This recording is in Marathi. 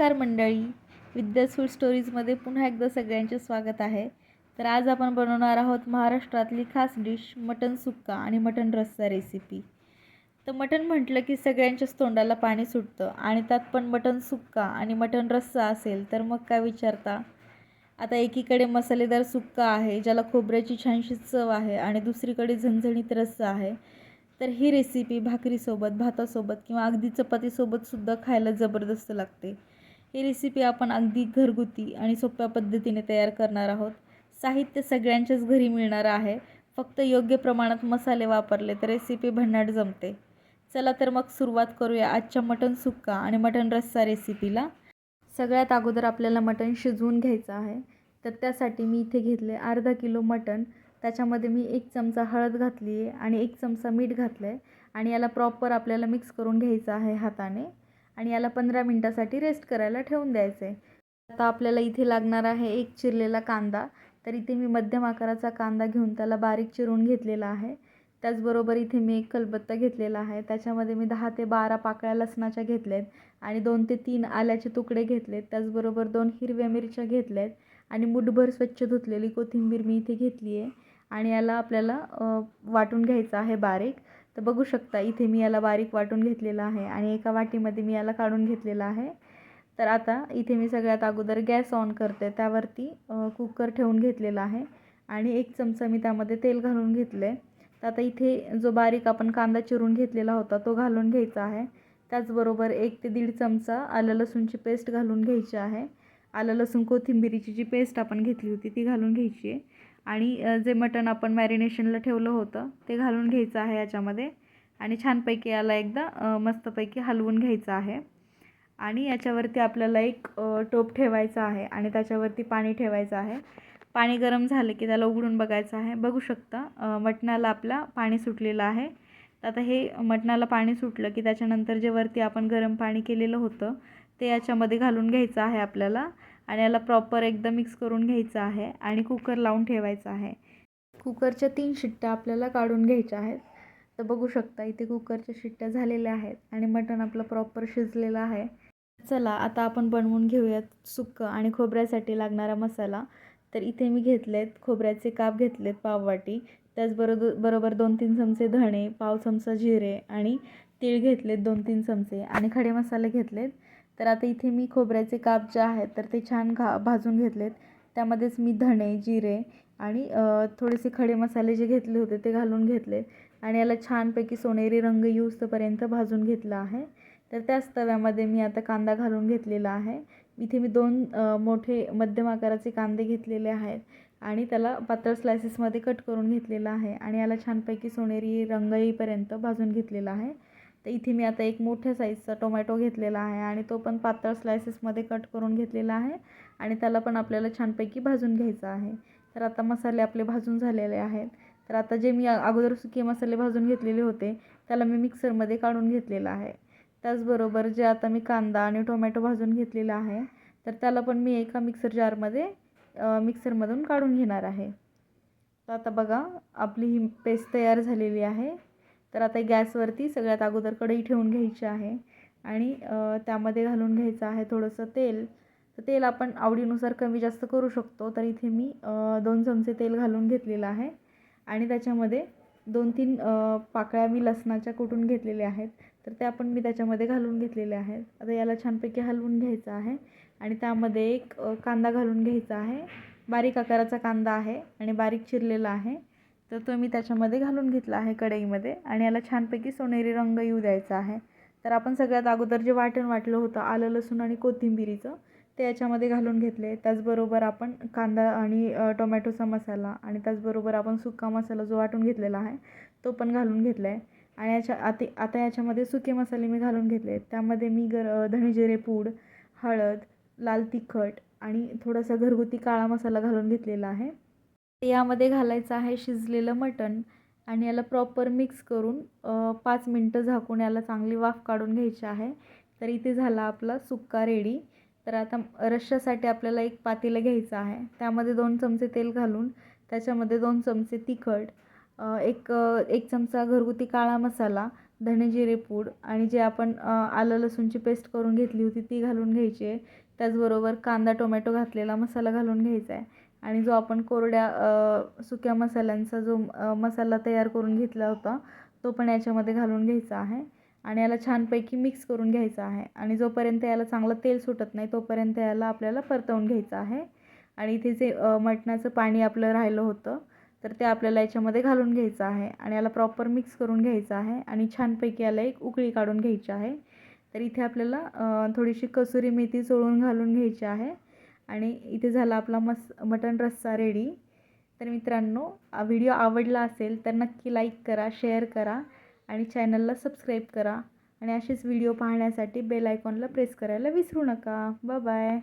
नमस्कार मंडळी. विद्यास फूड स्टोरीजमध्ये पुन्हा एकदा सगळ्यांचे स्वागत आहे. तर आज आपण बनवणार आहोत महाराष्ट्रातली खास डिश मटन सुक्का आणि मटन रस्सा रेसिपी तर मटण म्हटलं की सगळ्यांच्याच तोंडाला पाणी सुटतं आणि त्यात पण मटन सुक्का आणि मटन रस्सा असेल तर मग काय विचारता? आता एकीकडे मसालेदार सुक्का आहे ज्याला खोबऱ्याची छानशी चव आहे आणि दुसरीकडे झणझणीत रस्सा आहे. तर ही रेसिपी भाकरीसोबत भातासोबत किंवा अगदी चपातीसोबतसुद्धा खायला जबरदस्त लागते. ही रेसिपी आपण अगदी घरगुती आणि सोप्या पद्धतीने तयार करणार आहोत. साहित्य सगळ्यांच्याच घरी मिळणार आहे. फक्त योग्य प्रमाणात मसाले वापरले तर रेसिपी भन्नाट जमते. चला तर मग सुरुवात करूया आजच्या मटण सुक्का आणि मटण रस्सा रेसिपीला सगळ्यात अगोदर आपल्याला मटण शिजवून घ्यायचं आहे. तर त्यासाठी मी इथे घेतले अर्धा किलो मटण. त्याच्यामध्ये मी एक चमचा हळद घातली आहे आणि एक चमचा मीठ घातलं आहे आणि याला प्रॉपर आपल्याला मिक्स करून घ्यायचं आहे हाताने. आणि याला पंधरा मिनटासाठी रेस्ट करायला ठेवून द्यायचं. आहे आता आपल्याला इथे लागणार आहे एक चिरलेला कांदा. तर इथे मी मध्यम आकाराचा कांदा घेऊन त्याला बारीक चिरून घेतलेला आहे. त्याचबरोबर इथे मी एक कलबत्ता घेतलेला आहे. त्याच्यामध्ये मी दहा ते बारा पाकळ्या लसणाच्या घेतल्या आहेत आणि दोन ते तीन आल्याचे तुकडे घेतलेत. त्याचबरोबर दोन हिरव्या मिरच्या घेतल्या आहेत आणि मुठभर स्वच्छ धुतलेली कोथिंबीर मी इथे घेतली आहे आणि याला आपल्याला वाटून घ्यायचं आहे बारीक. तर बघू शकता इथे मी याला बारीक वाटून घेतलेलं आहे आणि एका वाटीमध्ये मी याला काढून घेतलेलं आहे. तर आता इथे मी सगळ्यात अगोदर गॅस ऑन करते त्यावरती कुकर ठेवून घेतलेला आहे आणि एक चमचा मी त्यामध्ये तेल घालून घेतलं. आहे तर आता इथे जो बारीक आपण कांदा चिरून घेतलेला होता तो घालून घ्यायचा आहे. त्याचबरोबर एक ते दीड चमचा आलं लसूणची पेस्ट घालून घ्यायची आहे. आलं लसूण कोथिंबिरीची जी पेस्ट आपण घेतली होती ती घालून घ्यायची आहे. आणि जे मटण आपण मॅरिनेशनला ठेवलं होतं ते घालून घ्यायचं आहे याच्यामध्ये. आणि छानपैकी याला एकदा मस्तपैकी हलवून घ्यायचं आहे. आणि याच्यावरती आपल्याला एक टोप ठेवायचा आहे आणि त्याच्यावरती पाणी ठेवायचं आहे. पाणी गरम झालं की त्याला उघडून बघायचं आहे. बघू शकता मटणाला आपला पाणी सुटलेलं आहे. आता हे मटणाला पाणी सुटलं की त्याच्यानंतर जे वरती आपण गरम पाणी केलेलं होतं ते याच्यामध्ये घालून घ्यायचं आहे आपल्याला. आणि याला प्रॉपर एकदा मिक्स करून घ्यायचं आहे आणि कुकर लावून ठेवायचं आहे. कुकरच्या तीन शिट्ट्या आपल्याला काढून घ्यायच्या आहेत. तर बघू शकता इथे कुकरच्या शिट्ट्या झालेल्या आहेत आणि मटण आपलं प्रॉपर शिजलेलं आहे. चला आता आपण बनवून घेऊयात सुक्कं आणि खोबऱ्यासाठी लागणारा मसाला. तर इथे मी घेतलेत खोबऱ्याचे काप घेतलेत पाववाटी त्याचबरोबर बरोबर दोन तीन चमचे धणे पाव चमचा जिरे आणि तीळ घेतलेत दोन तीन चमचे आणि खडे मसाले घेतलेत. तर आता इथे मी खोबऱ्याचे काप जे आहेत तर ते छान घा भाजून घेतलेत. त्यामध्येच मी धणे जिरे आणि थोडेसे खडे मसाले जे घेतले होते ते घालून घेतले आणि याला छानपैकी सोनेरी रंग येऊस्तपर्यंत भाजून घेतला आहे. तर त्याच तव्यामध्ये मी आता कांदा घालून घेतलेला आहे. इथे मी दोन मोठे मध्यम आकाराचे कांदे घेतलेले आहेत आणि त्याला पातळ स्लायसेसमध्ये कट करून घेतलेला आहे. आणि याला छानपैकी सोनेरी रंग येईपर्यंत भाजून घेतलेला आहे. तर इथे मी आता एक मोठ्या साईजचा टोमॅटो घेतलेला आहे आणि तो पण पातळ स्लायसेसमध्ये कट करून घेतलेला आहे आणि त्याला पण आपल्याला छानपैकी भाजून घ्यायचं आहे. तर आता मसाले आपले भाजून झालेले आहेत. तर आता जे मी अगोदर सुके मसाले भाजून घेतलेले होते त्याला मी मिक्सरमध्ये काढून घेतलेलं आहे. त्याचबरोबर जे आता मी कांदा आणि टोमॅटो भाजून घेतलेला आहे तर त्याला पण मी एका मिक्सर जारमध्ये मिक्सरमधून काढून घेणार आहे. तर आता बघा आपली ही पेस्ट तयार झालेली आहे. तर आता गॅसवरती सगळ्यात अगोदर कढई ठेवून घ्यायची आहे आणि त्यामध्ये घालून घ्यायचं आहे थोडंसं तेल. तर तेल आपण आवडीनुसार कमी जास्त करू शकतो तर इथे मी दोन चमचे तेल घालून घेतलेलं आहे. आणि त्याच्यामध्ये दोन तीन पाकळ्या मी लसणाच्या कुटून घेतलेल्या आहेत. तर त्या पण मी त्याच्यामध्ये घालून घेतलेल्या आहेत. आता याला छानपैकी हलवून घ्यायचं आहे. आणि त्यामध्ये एक कांदा घालून घ्यायचा आहे. बारीक आकाराचा कांदा आहे आणि बारीक चिरलेला आहे. तर तो मी त्याच्यामध्ये घालून घेतला आहे कढईमध्ये आणि याला छानपैकी सोनेरी रंग येऊ द्यायचा आहे. तर आपण सगळ्यात अगोदर जे वाटण वाटलं होतं आलं लसूण आणि कोथिंबिरीचं ते याच्यामध्ये घालून घेतले. त्याचबरोबर आपण कांदा आणि टोमॅटोचा मसाला आणि त्याचबरोबर आपण सुका मसाला जो वाटून घेतलेला आहे तो पण घालून घेतला आहे आणि याच्या आता आता याच्यामध्ये सुके मसाले मी घालून घेतले. त्यामध्ये मी गर धणेजिरे पूड हळद लाल तिखट आणि थोडासा घरगुती काळा मसाला घालून घेतलेला आहे. यामध्ये घालायचं आहे शिजलेलं मटण आणि याला प्रॉपर मिक्स करून पाच मिनटं झाकून याला चांगली वाफ काढून घ्यायची आहे. तर इथे झाला आपला सुक्का रेडी तर आता रश्श्यासाठी आपल्याला एक पातेलं घ्यायचं आहे. त्यामध्ये दोन चमचे तेल घालून त्याच्यामध्ये दोन चमचे तिखट एक एक चमचा घरगुती काळा मसाला धणे जिरे पूड आणि जे आपण आलं लसूणची पेस्ट करून घेतली होती ती घालून घ्यायची आहे. त्याचबरोबर कांदा टोमॅटो घातलेला मसाला घालून घ्यायचा आहे. आणि जो आपण कोरड्या सुक्या मसाल्यांचा जो मसाला तयार करून घेतला होता तो पण याच्यामध्ये घालून घ्यायचा आहे. आणि याला छानपैकी मिक्स करून घ्यायचा आहे. आणि जोपर्यंत याला चांगलं तेल सुटत नाही तोपर्यंत याला आपल्याला परतवून घ्यायचं आहे. आणि इथे जे मटणाचं पाणी आपलं राहिलं होतं तर ते आपल्याला याच्यामध्ये घालून घ्यायचं आहे. आणि याला प्रॉपर मिक्स करून घ्यायचं आहे. आणि छानपैकी याला एक उकळी काढून घ्यायची आहे. तर इथे आपल्याला थोडीशी कसुरी मेथी चोळून घालून घ्यायची आहे. आणि इथे झाला आपला मस मटण रस्सा रेडी तर मित्रांनो व्हिडिओ आवडला असेल तर नक्की लाईक करा शेअर करा आणि चॅनलला सबस्क्राईब करा. आणि असेच व्हिडिओ पाहण्यासाठी बेल आयकॉनला प्रेस करायला विसरू नका. बाय